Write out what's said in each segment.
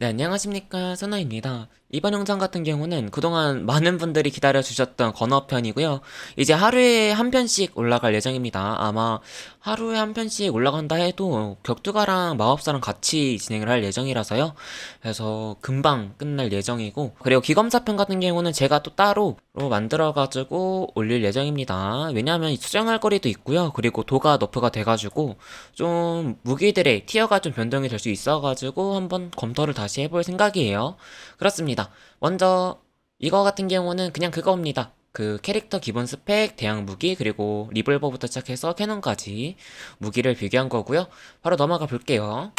네, 안녕하십니까. 선아입니다. 이번 영상 같은 경우는 그동안 많은 분들이 기다려주셨던 건어편이고요. 이제 하루에 한 편씩 올라갈 예정입니다. 아마 하루에 한 편씩 올라간다 해도 격투가랑 마법사랑 같이 진행을 할 예정이라서요. 그래서 금방 끝날 예정이고, 그리고 기검사편 같은 경우는 제가 또 따로 만들어가지고 올릴 예정입니다. 왜냐하면 수정할 거리도 있고요. 그리고 도가 너프가 돼가지고 좀 무기들의 티어가 좀 변동이 될 수 있어가지고 한번 검토를 다시 해볼 생각이에요. 그렇습니다. 먼저 이거 같은 경우는 그냥 그거입니다. 그 캐릭터 기본 스펙, 대항 무기, 그리고 리볼버부터 시작해서 캐논까지 무기를 비교한 거고요. 바로 넘어가 볼게요.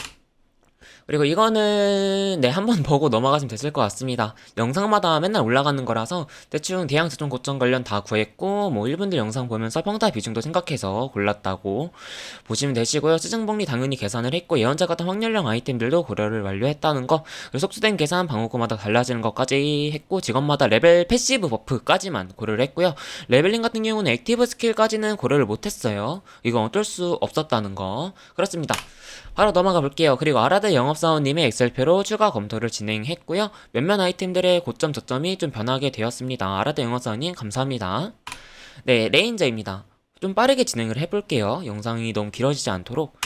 그리고 이거는 네 한번 보고 넘어가시면 됐을 것 같습니다. 영상마다 맨날 올라가는 거라서 대충 대양 수종 고점 관련 다 구했고 뭐 1분들 영상 보면서 평타 비중도 생각해서 골랐다고 보시면 되시고요. 수증복리 당연히 계산을 했고 예언자 같은 확률형 아이템들도 고려를 완료했다는 거 그리고 속수된 계산 방어구마다 달라지는 것까지 했고 직업마다 레벨 패시브 버프까지만 고려를 했고요. 레벨링 같은 경우는 액티브 스킬까지는 고려를 못했어요. 이건 어쩔 수 없었다는 거 그렇습니다. 바로 넘어가 볼게요. 그리고 아라드 영업사원님의 엑셀표로 추가 검토를 진행했고요. 몇몇 아이템들의 고점 저점이 좀 변하게 되었습니다. 아라드 영업사원님 감사합니다. 네, 레인저입니다. 좀 빠르게 진행을 해볼게요. 영상이 너무 길어지지 않도록.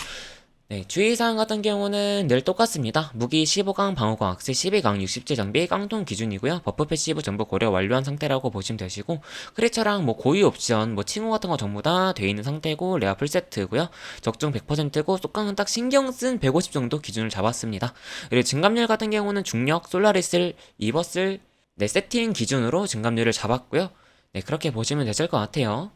네, 주의사항 같은 경우는 늘 똑같습니다. 무기 15강, 방어광, 악세 12강, 60제 장비, 깡통 기준이고요. 버프 패시브 전부 고려 완료한 상태라고 보시면 되시고 크리처랑 뭐 고유 옵션, 뭐 칭호 같은 거 전부 다 돼 있는 상태고 레아 풀세트고요. 적중 100%고 속강은 딱 신경 쓴 150 정도 기준을 잡았습니다. 그리고 증감률 같은 경우는 중력, 솔라리스를 입었을 네, 세팅 기준으로 증감률을 잡았고요. 네, 그렇게 보시면 되실 것 같아요.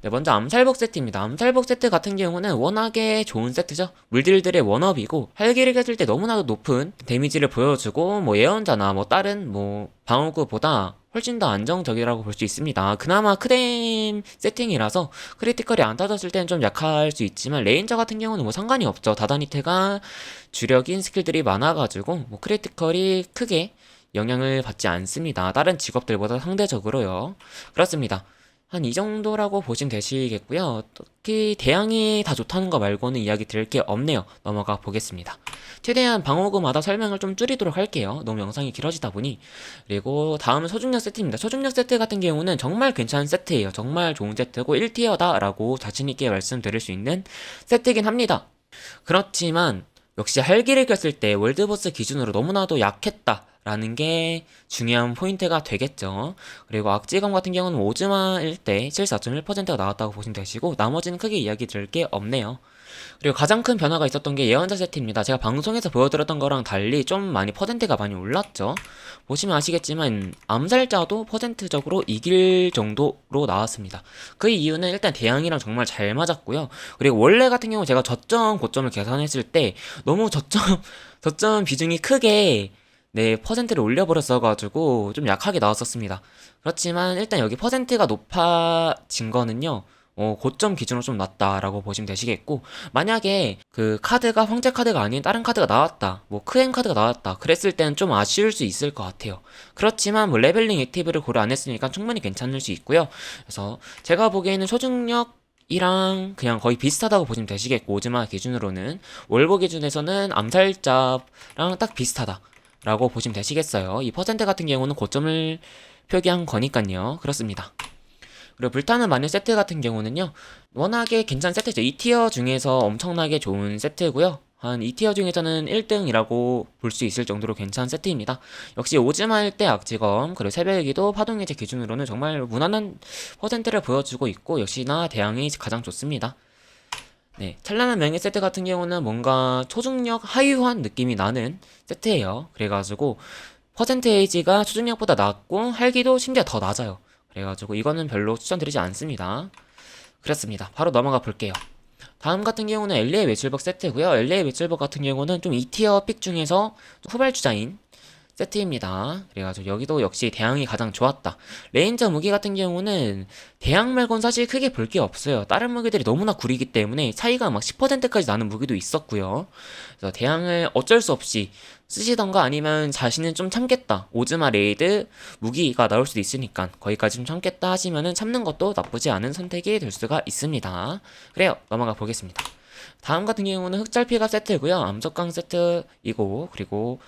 네, 먼저 암살복 세트입니다. 암살복 세트 같은 경우는 워낙에 좋은 세트죠. 물딜들의 원업이고 활기를 했을 때 너무나도 높은 데미지를 보여주고 뭐 예언자나 뭐 다른 뭐 방어구보다 훨씬 더 안정적이라고 볼 수 있습니다. 그나마 크뎀 세팅이라서 크리티컬이 안 터졌을 때는 좀 약할 수 있지만 레인저 같은 경우는 뭐 상관이 없죠. 다다니테가 주력인 스킬들이 많아가지고 뭐 크리티컬이 크게 영향을 받지 않습니다. 다른 직업들보다 상대적으로요. 그렇습니다. 한 이 정도라고 보시면 되시겠고요. 특히 대항이 다 좋다는 거 말고는 이야기 드릴 게 없네요. 넘어가 보겠습니다. 최대한 방어구마다 설명을 좀 줄이도록 할게요. 너무 영상이 길어지다 보니. 그리고 다음은 소중력 세트입니다. 소중력 세트 같은 경우는 정말 괜찮은 세트예요. 정말 좋은 세트고 1티어다라고 자신있게 말씀드릴 수 있는 세트이긴 합니다. 그렇지만 역시 할기를 꼈을 때 월드보스 기준으로 너무나도 약했다. 라는 게 중요한 포인트가 되겠죠. 그리고 악지검 같은 경우는 오즈마일 때 74.1%가 나왔다고 보시면 되시고 나머지는 크게 이야기 드릴 게 없네요. 그리고 가장 큰 변화가 있었던 게 예언자 세트입니다. 제가 방송에서 보여드렸던 거랑 달리 좀 많이 퍼센트가 많이 올랐죠. 보시면 아시겠지만 암살자도 퍼센트적으로 이길 정도로 나왔습니다. 그 이유는 일단 대항이랑 정말 잘 맞았고요. 그리고 원래 같은 경우 제가 저점 고점을 계산했을 때 너무 저점 저점 비중이 크게 네, 퍼센트를 올려버렸어가지고 좀 약하게 나왔었습니다. 그렇지만 일단 여기 퍼센트가 높아진 거는요, 어, 고점 기준으로 좀 낮다라고 보시면 되시겠고, 만약에 그 카드가 황제 카드가 아닌 다른 카드가 나왔다, 뭐 크행 카드가 나왔다, 그랬을 때는 좀 아쉬울 수 있을 것 같아요. 그렇지만 뭐 레벨링 액티브를 고려 안 했으니까 충분히 괜찮을 수 있고요. 그래서 제가 보기에는 소중력 이랑 그냥 거의 비슷하다고 보시면 되시겠고 오즈마 기준으로는 월보 기준에서는 암살자랑 딱 비슷하다 라고 보시면 되시겠어요. 이 퍼센트 같은 경우는 고점을 표기한 거니까요. 그렇습니다. 그리고 불타는 마늘 세트 같은 경우는요. 워낙에 괜찮은 세트죠. 2티어 중에서 엄청나게 좋은 세트고요. 한 2티어 중에서는 1등이라고 볼 수 있을 정도로 괜찮은 세트입니다. 역시 오즈마일 때 악지검, 그리고 새벽기도 파동해제 기준으로는 정말 무난한 퍼센트를 보여주고 있고, 역시나 대항이 가장 좋습니다. 네, 찬란한 명예 세트 같은 경우는 뭔가 초중력 하유한 느낌이 나는 세트예요. 그래가지고 퍼센테이지가 초중력보다 낮고 활기도 심지어 더 낮아요. 그래가지고 이거는 별로 추천드리지 않습니다. 그렇습니다. 바로 넘어가 볼게요. 다음 같은 경우는 LA 외출복 세트고요. LA 외출복 같은 경우는 좀 2티어 픽 중에서 후발주자인 세트입니다. 그래가지고 여기도 역시 대항이 가장 좋았다. 레인저 무기 같은 경우는 대항 말곤 사실 크게 볼 게 없어요. 다른 무기들이 너무나 구리기 때문에 차이가 막 10%까지 나는 무기도 있었고요. 그래서 대항을 어쩔 수 없이 쓰시던가 아니면 자신은 좀 참겠다. 오즈마 레이드 무기가 나올 수도 있으니까 거기까지 좀 참겠다 하시면은 참는 것도 나쁘지 않은 선택이 될 수가 있습니다. 그래요. 넘어가 보겠습니다. 다음 같은 경우는 흑짤피갑 세트고요. 암석강 세트이고 그리고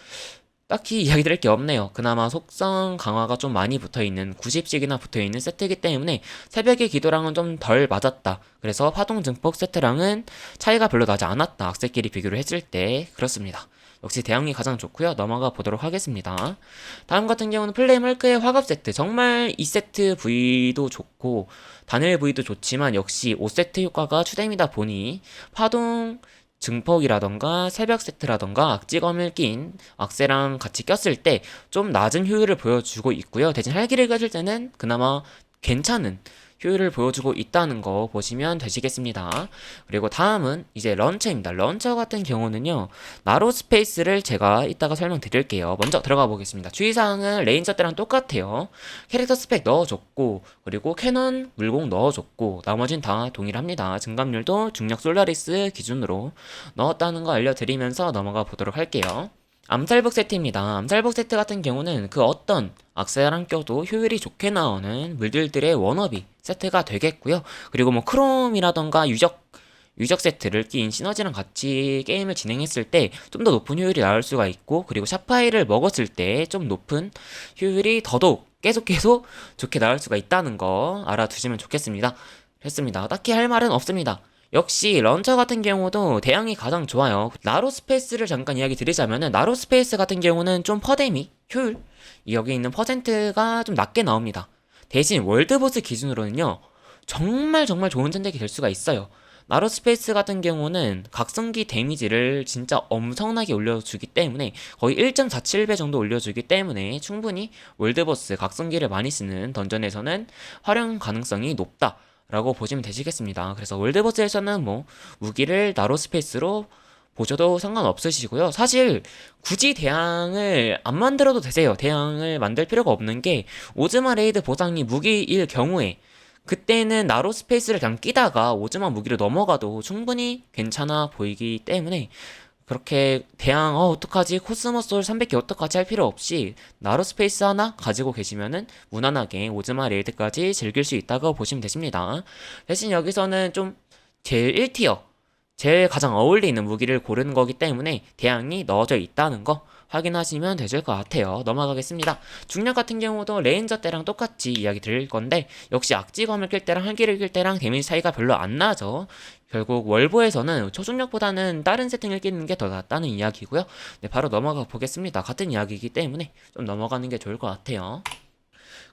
딱히 이야기 드릴 게 없네요. 그나마 속성 강화가 좀 많이 붙어 있는 90씩이나 붙어 있는 세트이기 때문에 새벽의 기도랑은 좀 덜 맞았다. 그래서 파동 증폭 세트랑은 차이가 별로 나지 않았다. 악세끼리 비교를 했을 때 그렇습니다. 역시 대형이 가장 좋고요. 넘어가 보도록 하겠습니다. 다음 같은 경우는 플레임 헐크의 화갑 세트. 정말 2세트 V도 좋고 단일 V도 좋지만 역시 5세트 효과가 추가입니다 보니 파동 증폭이라던가 새벽 세트라던가 악지검을 낀 악세랑 같이 꼈을 때 좀 낮은 효율을 보여주고 있고요. 대신 활기를 가질 때는 그나마 괜찮은 효율을 보여주고 있다는 거 보시면 되시겠습니다. 그리고 다음은 이제 런처입니다. 런처 같은 경우는요, 나로 스페이스를 제가 이따가 설명드릴게요. 먼저 들어가 보겠습니다. 주의사항은 레인저 때랑 똑같아요. 캐릭터 스펙 넣어줬고, 그리고 캐논 물공 넣어줬고, 나머진 다 동일합니다. 증감률도 중력 솔라리스 기준으로 넣었다는 거 알려드리면서 넘어가 보도록 할게요. 암살복 세트입니다. 암살복 세트 같은 경우는 그 어떤 악세랑 껴도 효율이 좋게 나오는 물들들의 워너비 세트가 되겠고요. 그리고 뭐 크롬이라던가 유적 유적 세트를 낀 시너지랑 같이 게임을 진행했을 때 좀 더 높은 효율이 나올 수가 있고 그리고 샤파이를 먹었을 때 좀 높은 효율이 더더욱 계속 계속 좋게 나올 수가 있다는 거 알아두시면 좋겠습니다. 했습니다. 딱히 할 말은 없습니다. 역시 런처 같은 경우도 대형이 가장 좋아요. 나로 스페이스를 잠깐 이야기 드리자면은 나로 스페이스 같은 경우는 좀 퍼데미 효율 여기 있는 퍼센트가 좀 낮게 나옵니다. 대신 월드보스 기준으로는요 정말 정말 좋은 선택이 될 수가 있어요. 나로 스페이스 같은 경우는 각성기 데미지를 진짜 엄청나게 올려주기 때문에 거의 1.47배 정도 올려주기 때문에 충분히 월드보스 각성기를 많이 쓰는 던전에서는 활용 가능성이 높다. 라고 보시면 되시겠습니다. 그래서 월드버스에서는 뭐 무기를 나로 스페이스로 보셔도 상관없으시고요. 사실 굳이 대항을 안 만들어도 되세요. 대항을 만들 필요가 없는 게 오즈마 레이드 보상이 무기일 경우에 그때는 나로 스페이스를 그냥 끼다가 오즈마 무기로 넘어가도 충분히 괜찮아 보이기 때문에 그렇게 대항 어 어떡하지 코스모 솔 300개 어떡하지 할 필요 없이 나로 스페이스 하나 가지고 계시면은 무난하게 오즈마 레이드까지 즐길 수 있다고 보시면 되십니다. 대신 여기서는 좀 제일 1티어 제일 가장 어울리는 무기를 고르는 거기 때문에 대항이 넣어져 있다는 거 확인하시면 되실 것 같아요. 넘어가겠습니다. 중력 같은 경우도 레인저 때랑 똑같이 이야기 드릴 건데 역시 악지검을 낄 때랑 한기를 낄 때랑 데미지 차이가 별로 안 나죠. 결국 월보에서는 초중력보다는 다른 세팅을 끼는 게 더 낫다는 이야기고요. 네, 바로 넘어가 보겠습니다. 같은 이야기이기 때문에 좀 넘어가는 게 좋을 것 같아요.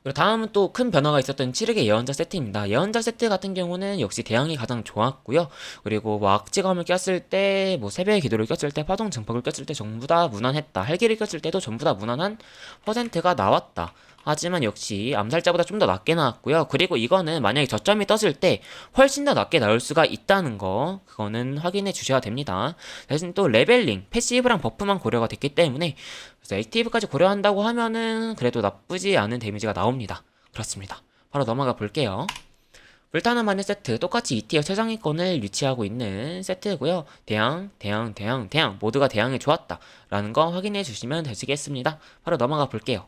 그리고 다음은 또 큰 변화가 있었던 7흑의 예언자 세트입니다. 예언자 세트 같은 경우는 역시 대항이 가장 좋았고요. 그리고 뭐 악지검을 꼈을 때, 뭐 세배의 기도를 꼈을 때, 파동 증폭을 꼈을 때 전부 다 무난했다. 헬기를 꼈을 때도 전부 다 무난한 퍼센트가 나왔다. 하지만 역시 암살자보다 좀 더 낮게 나왔고요. 그리고 이거는 만약에 저점이 떴을 때 훨씬 더 낮게 나올 수가 있다는 거 그거는 확인해 주셔야 됩니다. 대신 또 레벨링, 패시브랑 버프만 고려가 됐기 때문에 그래서 액티브까지 고려한다고 하면은 그래도 나쁘지 않은 데미지가 나옵니다. 그렇습니다. 바로 넘어가 볼게요. 불타는 마늘 세트 똑같이 2티어 최상위권을 유치하고 있는 세트고요. 대양, 대양, 대양, 대양 모두가 대양이 좋았다 라는 거 확인해 주시면 되시겠습니다. 바로 넘어가 볼게요.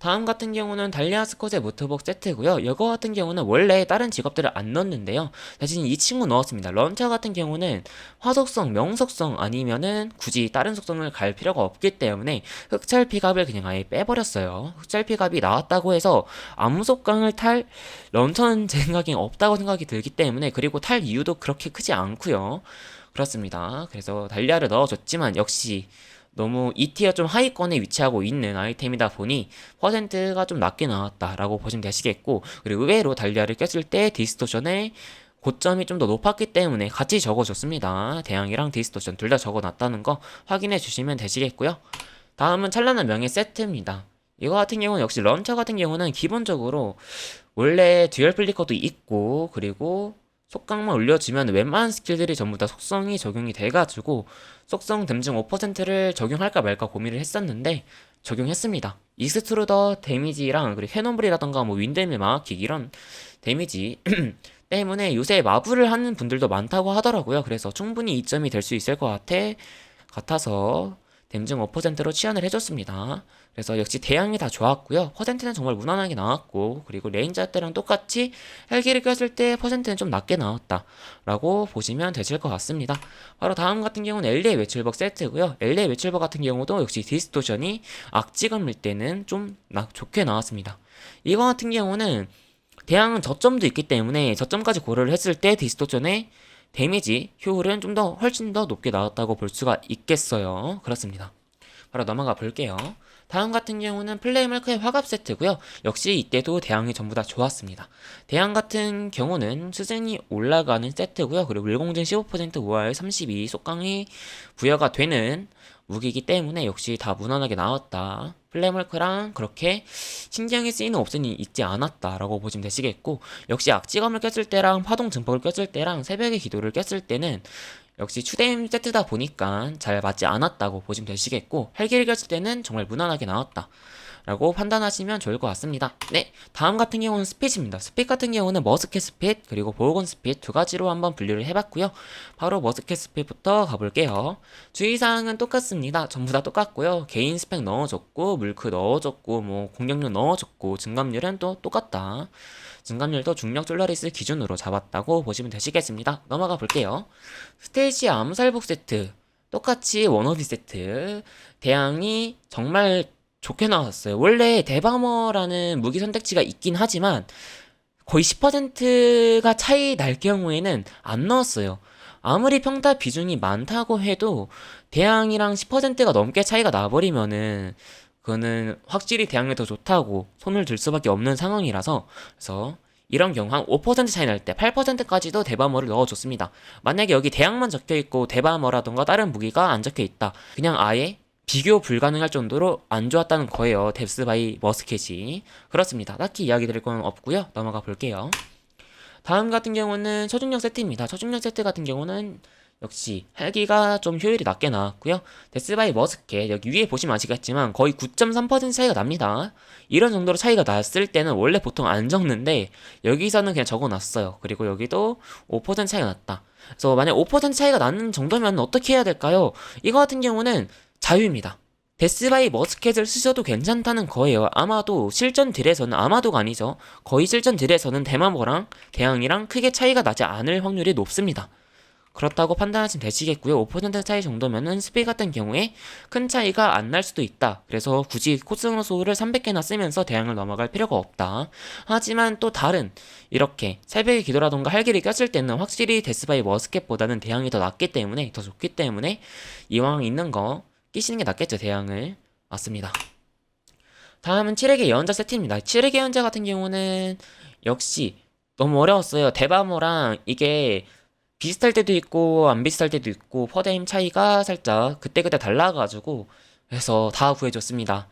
다음 같은 경우는 달리아 스콧의 무트복 세트고요. 이거 같은 경우는 원래 다른 직업들을 안 넣었는데요. 대신 이 친구 넣었습니다. 런처 같은 경우는 화속성, 명속성 아니면은 굳이 다른 속성을 갈 필요가 없기 때문에 흑찰 피갑을 그냥 아예 빼버렸어요. 흑찰 피갑이 나왔다고 해서 암속강을 탈 런처는 제 생각엔 없다고 생각이 들기 때문에 그리고 탈 이유도 그렇게 크지 않고요. 그렇습니다. 그래서 달리아를 넣어줬지만 역시 너무 2티어 좀 하위권에 위치하고 있는 아이템이다 보니 퍼센트가 좀 낮게 나왔다라고 보시면 되시겠고 그리고 의외로 달리아를 꼈을 때 디스토션의 고점이 좀 더 높았기 때문에 같이 적어줬습니다. 대항이랑 디스토션 둘 다 적어놨다는 거 확인해 주시면 되시겠고요. 다음은 찬란한 명예 세트입니다. 이거 같은 경우는 역시 런처 같은 경우는 기본적으로 원래 듀얼 플리커도 있고 그리고 속강만 올려주면 웬만한 스킬들이 전부 다 속성이 적용이 돼가지고 속성 댐증 5%를 적용할까 말까 고민을 했었는데 적용했습니다. 이스트루더 데미지랑 그리고 캐논블이라던가 뭐 윈드밀 마하킥 이런 데미지 때문에 요새 마블을 하는 분들도 많다고 하더라고요. 그래서 충분히 이점이 될 수 있을 것 같아 같아서 댐증 5%로 치환을 해줬습니다. 그래서 역시 대항이 다 좋았고요. 퍼센트는 정말 무난하게 나왔고 그리고 레인저 때랑 똑같이 헬기를 꼈을 때 퍼센트는 좀 낮게 나왔다 라고 보시면 되실 것 같습니다. 바로 다음 같은 경우는 LA 외출복 세트고요. LA 외출복 같은 경우도 역시 디스토션이 악지감일 때는 좀 나- 좋게 나왔습니다. 이거 같은 경우는 대항은 저점도 있기 때문에 저점까지 고려를 했을 때 디스토션의 데미지 효율은 좀 더 훨씬 더 높게 나왔다고 볼 수가 있겠어요. 그렇습니다. 바로 넘어가 볼게요. 다음 같은 경우는 플레이멀크의 화갑 세트고요. 역시 이때도 대항이 전부 다 좋았습니다. 대항 같은 경우는 수준이 올라가는 세트고요. 그리고 일공진 15% 5할 32 속강이 부여가 되는 무기이기 때문에 역시 다 무난하게 나왔다. 플레이멀크랑 그렇게 신경이 쓰이는 옵션이 있지 않았다라고 보시면 되시겠고 역시 악지감을 꼈을 때랑 파동 증폭을 꼈을 때랑 새벽의 기도를 꼈을 때는 역시 추데임 세트다 보니까 잘 맞지 않았다고 보시면 되시겠고 헬기를 꼈을 때는 정말 무난하게 나왔다. 라고 판단하시면 좋을 것 같습니다. 네, 다음 같은 경우는 스핏입니다. 스핏 같은 경우는 머스켓 스핏 그리고 보건 스핏 두 가지로 한번 분류를 해봤고요. 바로 머스켓 스핏부터 가볼게요. 주의사항은 똑같습니다. 전부 다 똑같고요. 개인 스펙 넣어줬고 물크 넣어줬고 뭐 공격력 넣어줬고 증감률은 또 똑같다. 증감률도 중력 졸라리스 기준으로 잡았다고 보시면 되시겠습니다. 넘어가 볼게요. 스테이시 암살복 세트 똑같이 원어비 세트 대항이 정말 좋게 나왔어요. 원래 대바머라는 무기 선택지가 있긴 하지만 거의 10%가 차이 날 경우에는 안 넣었어요. 아무리 평타 비중이 많다고 해도 대항이랑 10%가 넘게 차이가 나버리면은 그거는 확실히 대항이 더 좋다고 손을 들 수밖에 없는 상황이라서 그래서 이런 경우 한 5% 차이 날 때 8%까지도 대바머를 넣어줬습니다. 만약에 여기 대항만 적혀 있고 대바머라던가 다른 무기가 안 적혀 있다. 그냥 아예 비교 불가능할 정도로 안 좋았다는 거예요. 뎁스 바이 머스켓이. 그렇습니다. 딱히 이야기 드릴 건 없고요. 넘어가 볼게요. 다음 같은 경우는 초중력 세트입니다. 초중력 세트 같은 경우는 역시 헬기가 좀 효율이 낮게 나왔고요. 데스바이 머스켓 여기 위에 보시면 아시겠지만 거의 9.3% 차이가 납니다. 이런 정도로 차이가 났을 때는 원래 보통 안 적는데 여기서는 그냥 적어놨어요. 그리고 여기도 5% 차이가 났다. 그래서 만약 5% 차이가 나는 정도면 어떻게 해야 될까요? 이거 같은 경우는 자유입니다. 데스바이 머스켓을 쓰셔도 괜찮다는 거예요. 아마도 실전 딜에서는 아마도가 아니죠. 거의 실전 딜에서는 대마모랑 대항이랑 크게 차이가 나지 않을 확률이 높습니다. 그렇다고 판단하시면 되시겠고요. 5% 차이 정도면은 스피 같은 경우에 큰 차이가 안 날 수도 있다. 그래서 굳이 코스모 소울을 300개나 쓰면서 대항을 넘어갈 필요가 없다. 하지만 또 다른 이렇게 새벽의 기도라던가 할기를 꼈을 때는 확실히 데스바이 머스켓보다는 대항이 더 낫기 때문에 더 좋기 때문에 이왕 있는 거 끼시는 게 낫겠죠 대항을 맞습니다. 다음은 7회계 예언자 세트입니다. 7회계 예언자 같은 경우는 역시 너무 어려웠어요. 대바모랑 이게 비슷할 때도 있고 안 비슷할 때도 있고 힘 차이가 살짝 그때그때 달라가지고 그래서 다 구해줬습니다.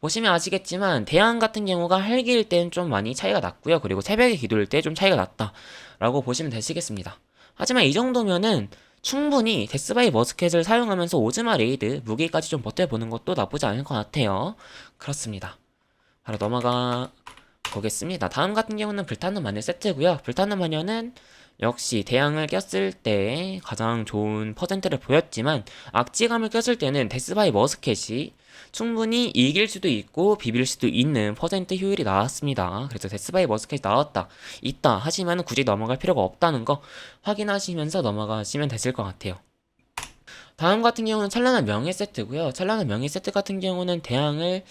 보시면 아시겠지만 대항 같은 경우가 할기일 때는 좀 많이 차이가 났고요. 그리고 새벽에 기도일 때 좀 차이가 났다라고 보시면 되시겠습니다. 하지만 이 정도면은 충분히 데스바이 머스켓을 사용하면서 오즈마 레이드 무기까지 좀 버텨보는 것도 나쁘지 않을 것 같아요. 그렇습니다. 바로 넘어가 보겠습니다. 다음 같은 경우는 불타는 마녀 세트고요. 불타는 마녀는 역시 대항을 꼈을 때 가장 좋은 퍼센트를 보였지만 악지감을 꼈을 때는 데스바이 머스켓이 충분히 이길 수도 있고 비빌 수도 있는 퍼센트 효율이 나왔습니다. 그래서 데스바이 머스켓이 나왔다, 있다 하시면 굳이 넘어갈 필요가 없다는 거 확인하시면서 넘어가시면 되실 것 같아요. 다음 같은 경우는 찬란한 명예 세트고요. 찬란한 명예 세트 같은 경우는 대항을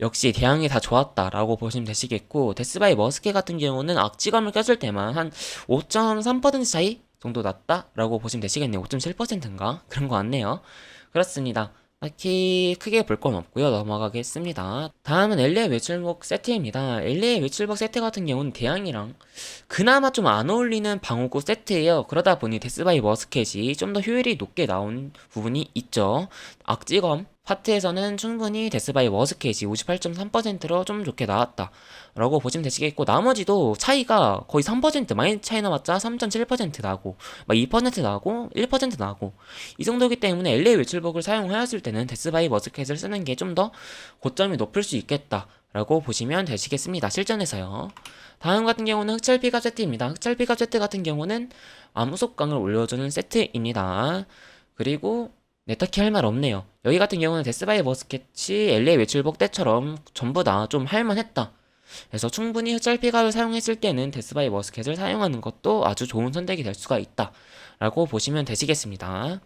역시 대항이 다 좋았다라고 보시면 되시겠고 데스바이 머스켓 같은 경우는 악지감을 꼈을 때만 한 5.3% 차이 정도 났다라고 보시면 되시겠네요. 5.7%인가 그런 거 같네요. 그렇습니다. 딱히 크게 볼 건 없고요. 넘어가겠습니다. 다음은 LA 외출복 세트입니다. LA 외출복 세트 같은 경우는 대항이랑 그나마 좀 안 어울리는 방어구 세트예요. 그러다 보니 데스바이 머스켓이 좀 더 효율이 높게 나온 부분이 있죠. 악지검 파트에서는 충분히 데스바이 머스켓이 58.3%로 좀 좋게 나왔다. 라고 보시면 되시겠고, 나머지도 차이가 거의 3% 많이 차이 나왔자 3.7% 나고, 막 2% 나고, 1% 나고, 이 정도기 때문에 LA 외출복을 사용하였을 때는 데스바이 머스켓을 쓰는 게 좀 더 고점이 높을 수 있겠다. 라고 보시면 되시겠습니다. 실전에서요. 다음 같은 경우는 흑철 피갑 세트입니다. 흑철 피갑 세트 같은 경우는 암속강을 올려주는 세트입니다. 그리고 네, 딱히 할 말 없네요. 여기 같은 경우는 데스바이 머스켓이 LA 외출복 때처럼 전부 다 좀 할만했다. 그래서 충분히 흑짤피가를 사용했을 때는 데스바이 머스켓을 사용하는 것도 아주 좋은 선택이 될 수가 있다. 라고 보시면 되시겠습니다.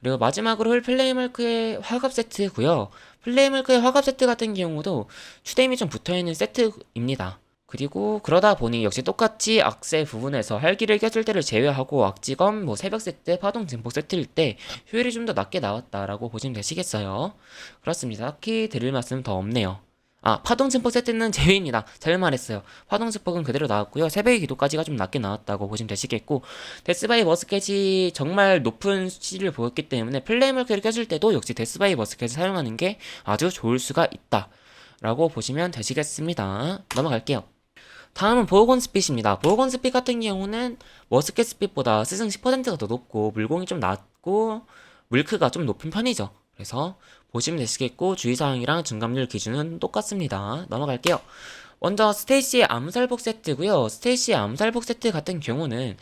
그리고 마지막으로 홀 플레이멀크의 화갑 세트고요. 플레이멀크의 화갑 세트 같은 경우도 추뎀이 좀 붙어있는 세트입니다. 그리고 그러다 보니 역시 똑같이 악세 부분에서 활기를 껴줄 때를 제외하고 악지검, 뭐 새벽 세트, 파동 증폭 세트일 때 효율이 좀 더 낮게 나왔다라고 보시면 되시겠어요. 그렇습니다. 딱히 드릴 말씀 더 없네요. 아, 파동 증폭 세트는 제외입니다. 잘못 말했어요. 파동 증폭은 그대로 나왔고요. 새벽의 기도까지가 좀 낮게 나왔다고 보시면 되시겠고 데스바이 머스켓이 정말 높은 수치를 보였기 때문에 플레이멀크를 껴줄 때도 역시 데스바이 머스켓을 사용하는 게 아주 좋을 수가 있다. 라고 보시면 되시겠습니다. 넘어갈게요. 다음은 보호건 스핏입니다. 보호건 스핏 같은 경우는 머스켓 스핏보다 스승 10%가 더 높고 물공이 좀 낮고 물크가 좀 높은 편이죠. 그래서 보시면 되시겠고 주의사항이랑 증감률 기준은 똑같습니다. 넘어갈게요. 먼저 스테이시의 암살복 세트고요. 스테이시의 암살복 세트 같은 경우는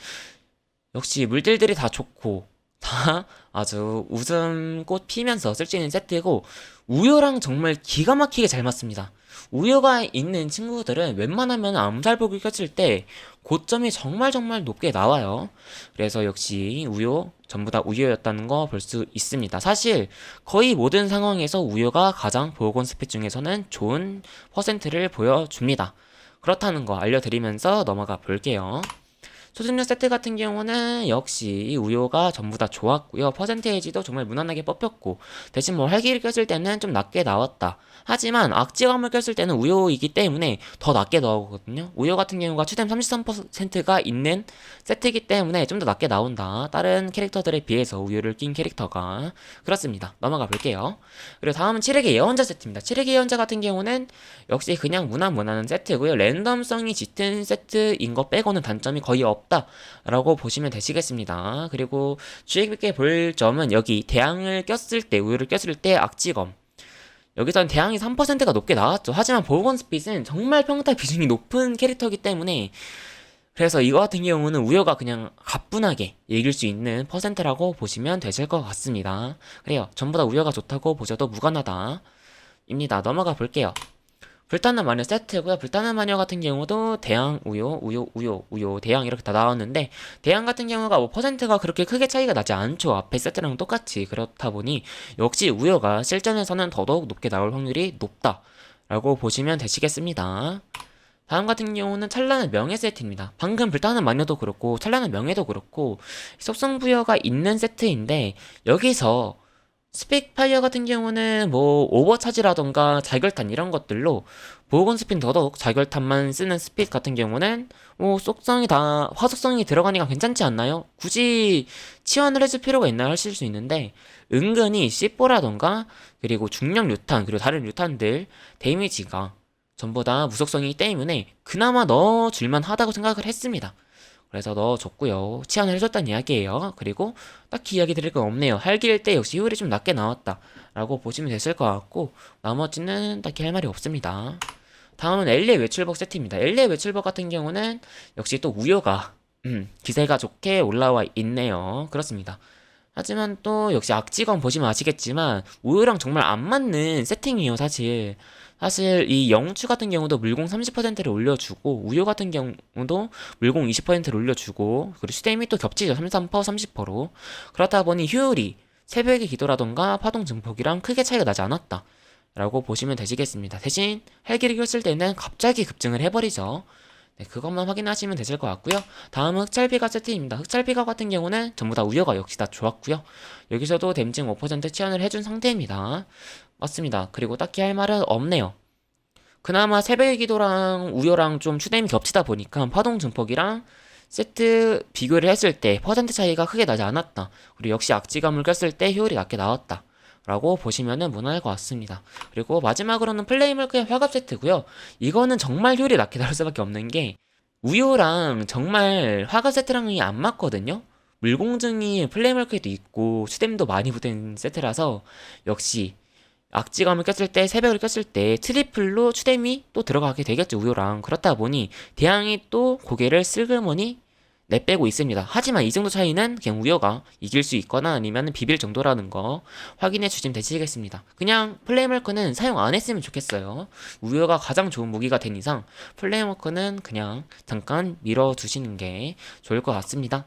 역시 물들들이 다 좋고 다 아주 웃음꽃 피면서 쓸 수 있는 세트고 우유랑 정말 기가 막히게 잘 맞습니다. 우유가 있는 친구들은 웬만하면 암살복을 꼈을 때 고점이 정말 정말 높게 나와요. 그래서 역시 우유 전부 다 우유였다는 거 볼 수 있습니다. 사실 거의 모든 상황에서 우유가 가장 보호건 스펙 중에서는 좋은 퍼센트를 보여줍니다. 그렇다는 거 알려드리면서 넘어가 볼게요. 소진료 세트 같은 경우는 역시 우효가 전부 다 좋았고요. 퍼센테이지도 정말 무난하게 뽑혔고 대신 뭐 활기를 꼈을 때는 좀 낮게 나왔다. 하지만 악지감을 꼈을 때는 우효이기 때문에 더 낮게 나오거든요. 우효 같은 경우가 추뎀 33%가 있는 세트이기 때문에 좀 더 낮게 나온다. 다른 캐릭터들에 비해서 우효를 낀 캐릭터가 그렇습니다. 넘어가 볼게요. 그리고 다음은 7회의 예언자 세트입니다. 7회의 예언자 같은 경우는 역시 그냥 무난 무난한 세트고요. 랜덤성이 짙은 세트인 거 빼고는 단점이 거의 없 다라고 보시면 되시겠습니다. 그리고 주의 깊게 볼 점은 여기 대항을 꼈을 때 우유를 꼈을 때 악지검 여기서는 대항이 3%가 높게 나왔죠. 하지만 보건 스핏은 정말 평타 비중이 높은 캐릭터이기 때문에 그래서 이거 같은 경우는 우여가 그냥 가뿐하게 이길 수 있는 퍼센트라고 보시면 되실 것 같습니다. 그래요. 전부 다 우여가 좋다고 보셔도 무관하다. 입니다. 넘어가 볼게요. 불타는 마녀 세트고요. 불타는 마녀 같은 경우도 대양, 우요, 우요, 우요, 우요, 대양 이렇게 다 나왔는데 대양 같은 경우가 뭐 퍼센트가 그렇게 크게 차이가 나지 않죠. 앞에 세트랑 똑같이 그렇다 보니 역시 우요가 실전에서는 더더욱 높게 나올 확률이 높다 라고 보시면 되시겠습니다. 다음 같은 경우는 찬란의 명예 세트입니다. 방금 불타는 마녀도 그렇고 찬란의 명예도 그렇고 속성 부여가 있는 세트인데 여기서 스펙파이어 같은 경우는 뭐 오버차지라던가 자결탄 이런 것들로 보호건 스핀 더더욱 자결탄만 쓰는 스핏 같은 경우는 뭐 속성이 다 화속성이 들어가니까 괜찮지 않나요? 굳이 치환을 해줄 필요가 있나 하실 수 있는데 은근히 C4라던가 그리고 중력 류탄 그리고 다른 류탄들 데미지가 전부 다 무속성이기 때문에 그나마 넣어줄만 하다고 생각을 했습니다. 그래서 넣어줬고요. 치환을 해줬다는 이야기예요. 그리고 딱히 이야기 드릴 건 없네요. 할기일 때 역시 효율이 좀 낮게 나왔다. 라고 보시면 됐을 것 같고 나머지는 딱히 할 말이 없습니다. 다음은 엘리의 외출복 세트입니다. 엘리의 외출복 같은 경우는 역시 또 우효가 음, 기세가 좋게 올라와 있네요. 그렇습니다. 하지만 또 역시 악지건 보시면 아시겠지만 우효랑 정말 안 맞는 세팅이에요 사실 사실 이 영추 같은 경우도 물공 30%를 올려주고 우효 같은 경우도 물공 20%를 올려주고 그리고 수댐이 또 겹치죠 33% 30%로 그렇다 보니 효율이 새벽의 기도라던가 파동 증폭이랑 크게 차이가 나지 않았다 라고 보시면 되시겠습니다 대신 헬기를 꼈을 때는 갑자기 급증을 해버리죠 네, 그것만 확인하시면 되실 것 같고요. 다음은 흑찰비가 세트입니다. 흑찰비가 같은 경우는 전부 다 우여가 역시 다 좋았고요. 여기서도 댐증 5% 치환을 해준 상태입니다. 맞습니다. 그리고 딱히 할 말은 없네요. 그나마 새벽의 기도랑 우여랑 좀 추뎀이 겹치다 보니까 파동 증폭이랑 세트 비교를 했을 때 퍼센트 차이가 크게 나지 않았다. 그리고 역시 악지감을 꼈을 때 효율이 낮게 나왔다. 라고 보시면은 무난할 것 같습니다. 그리고 마지막으로는 플레이물크의 화갑 세트고요. 이거는 정말 효율이 낮게 나올 수밖에 없는 게 우유랑 정말 화갑 세트랑이 안 맞거든요. 물공증이 플레이물크에도 있고 수뎀도 많이 붙은 세트라서 역시 악지감을 꼈을 때 새벽을 꼈을 때 트리플로 추뎀이 또 들어가게 되겠죠 우유랑 그렇다 보니 대항이 또 고개를 슬그머니 내빼고 있습니다. 하지만 이 정도 차이는 그냥 우여가 이길 수 있거나 아니면 비빌 정도라는 거 확인해 주시면 되시겠습니다. 그냥 플레이마크는 사용 안 했으면 좋겠어요. 우여가 가장 좋은 무기가 된 이상 플레이마크는 그냥 잠깐 밀어 두시는 게 좋을 것 같습니다.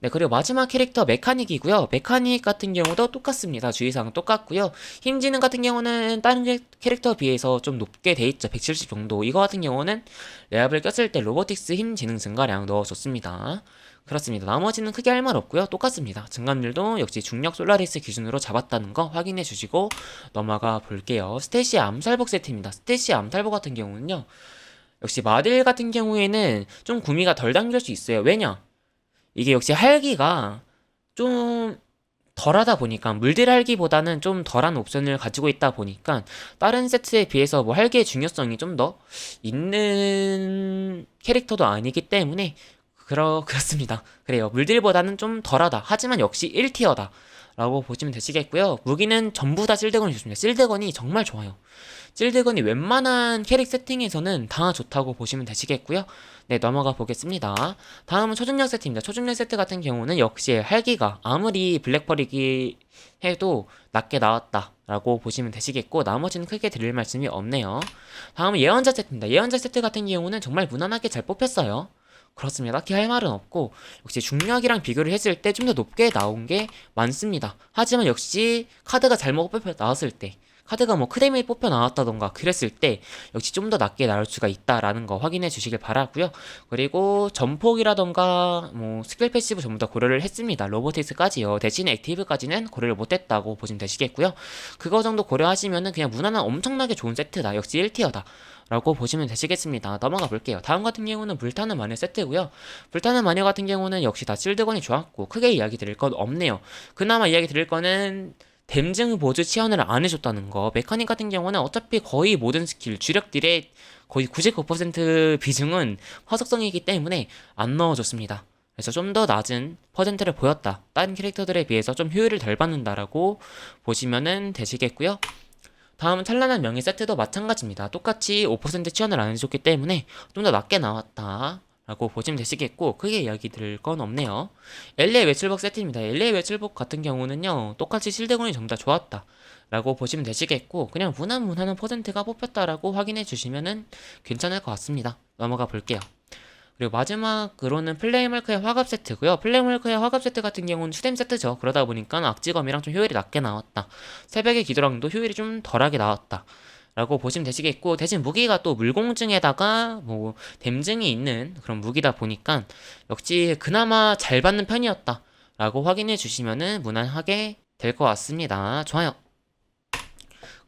네, 그리고 마지막 캐릭터 메카닉이고요. 메카닉 같은 경우도 똑같습니다. 주의사항 똑같고요. 힘 지능 같은 경우는 다른 캐- 캐릭터에 비해서 좀 높게 돼 있죠. 170 정도. 이거 같은 경우는 레압을 꼈을 때 로보틱스 힘 지능 증가량 넣어줬습니다. 그렇습니다. 나머지는 크게 할 말 없고요. 똑같습니다. 증감률도 역시 중력 솔라리스 기준으로 잡았다는 거 확인해 주시고 넘어가 볼게요. 스테시 암살복 세트입니다. 스테시 암살복 같은 경우는요. 역시 마딜 같은 경우에는 좀 구미가 덜 당길 수 있어요. 왜냐? 이게 역시 할기가 좀 덜하다 보니까 물들 할기보다는 좀 덜한 옵션을 가지고 있다 보니까 다른 세트에 비해서 뭐 할기의 중요성이 좀 더 있는 캐릭터도 아니기 때문에 그러 그렇습니다. 그래요. 물들보다는 좀 덜하다. 하지만 역시 1티어다. 라고 보시면 되시겠고요. 무기는 전부 다 실드건이 좋습니다. 실드건이 정말 좋아요. 실드건이 웬만한 캐릭 세팅에서는 다 좋다고 보시면 되시겠고요. 네, 넘어가 보겠습니다. 다음은 초중력 세트입니다. 초중력 세트 같은 경우는 역시 할기가 아무리 블랙펄이기 해도 낮게 나왔다 라고 보시면 되시겠고 나머지는 크게 드릴 말씀이 없네요. 다음은 예언자 세트입니다. 예언자 세트 같은 경우는 정말 무난하게 잘 뽑혔어요. 그렇습니다. 딱히 할 말은 없고 역시 중력이랑 비교를 했을 때 좀 더 높게 나온 게 많습니다. 하지만 역시 카드가 잘못 뽑혀 나왔을 때 카드가 뭐 크레미 뽑혀 나왔다던가 그랬을 때 역시 좀 더 낮게 나올 수가 있다라는 거 확인해 주시길 바라고요. 그리고 전폭이라던가 뭐 스킬 패시브 전부 다 고려를 했습니다. 로보틱스까지요. 대신에 액티브까지는 고려를 못했다고 보시면 되시겠고요. 그거 정도 고려하시면은 그냥 무난한 엄청나게 좋은 세트다. 역시 1티어다. 라고 보시면 되시겠습니다. 넘어가 볼게요. 다음 같은 경우는 불타는 마녀 세트고요. 불타는 마녀 같은 경우는 역시 다 실드건이 좋았고 크게 이야기 드릴 건 없네요. 그나마 이야기 드릴 거는 댐증 보조 치환을 안 해줬다는 거. 메카닉 같은 경우는 어차피 거의 모든 스킬, 주력 딜의 거의 99% 비중은 화석성이기 때문에 안 넣어줬습니다. 그래서 좀 더 낮은 퍼센트를 보였다. 다른 캐릭터들에 비해서 좀 효율을 덜 받는다라고 보시면은 되시겠고요. 다음은 찬란한 명예 세트도 마찬가지입니다. 똑같이 5% 치환을 안 해줬기 때문에 좀 더 낮게 나왔다. 라고 보시면 되시겠고 크게 이야기 드릴 건 없네요. LA 외출복 세트입니다. LA 외출복 같은 경우는요. 똑같이 실드건이 전부 다 좋았다. 라고 보시면 되시겠고 그냥 무난 무난한 퍼센트가 뽑혔다라고 확인해 주시면은 괜찮을 것 같습니다. 넘어가 볼게요. 그리고 마지막으로는 플레이멀크의 화갑 세트고요. 플레이멀크의 화갑 세트 같은 경우는 추뎀 세트죠. 그러다 보니까 악지검이랑 좀 효율이 낮게 나왔다. 새벽의 기도랑도 효율이 좀 덜하게 나왔다. 라고 보시면 되시겠고 대신 무기가 또 물공증에다가 뭐 댐증이 있는 그런 무기다 보니까 역시 그나마 잘 받는 편이었다 라고 확인해 주시면은 무난하게 될 것 같습니다. 좋아요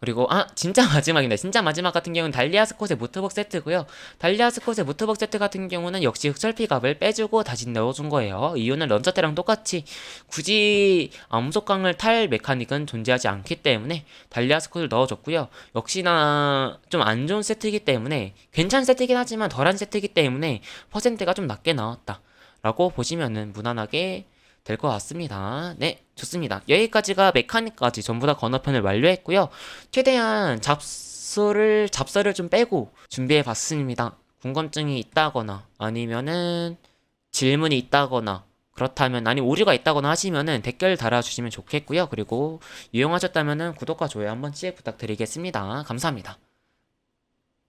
그리고 아 진짜 마지막입니다. 진짜 마지막 같은 경우는 달리아 스콧의 무트벅 세트고요. 달리아 스콧의 무트벅 세트 같은 경우는 역시 흑설피갑을 빼주고 다시 넣어준 거예요. 이유는 런처 때랑 똑같이 굳이 암속강을 탈 메카닉은 존재하지 않기 때문에 달리아 스콧을 넣어줬고요. 역시나 좀 안 좋은 세트이기 때문에 괜찮은 세트이긴 하지만 덜한 세트이기 때문에 퍼센트가 좀 낮게 나왔다 라고 보시면은 무난하게 될 것 같습니다. 네, 좋습니다. 여기까지가 메카닉까지 전부 다 건너편을 완료했고요. 최대한 잡서를 잡서를 좀 빼고 준비해 봤습니다. 궁금증이 있다거나 아니면은 질문이 있다거나 그렇다면 아니 오류가 있다거나 하시면은 댓글 달아주시면 좋겠고요. 그리고 유용하셨다면은 구독과 좋아요 한 번 씩 부탁드리겠습니다. 감사합니다.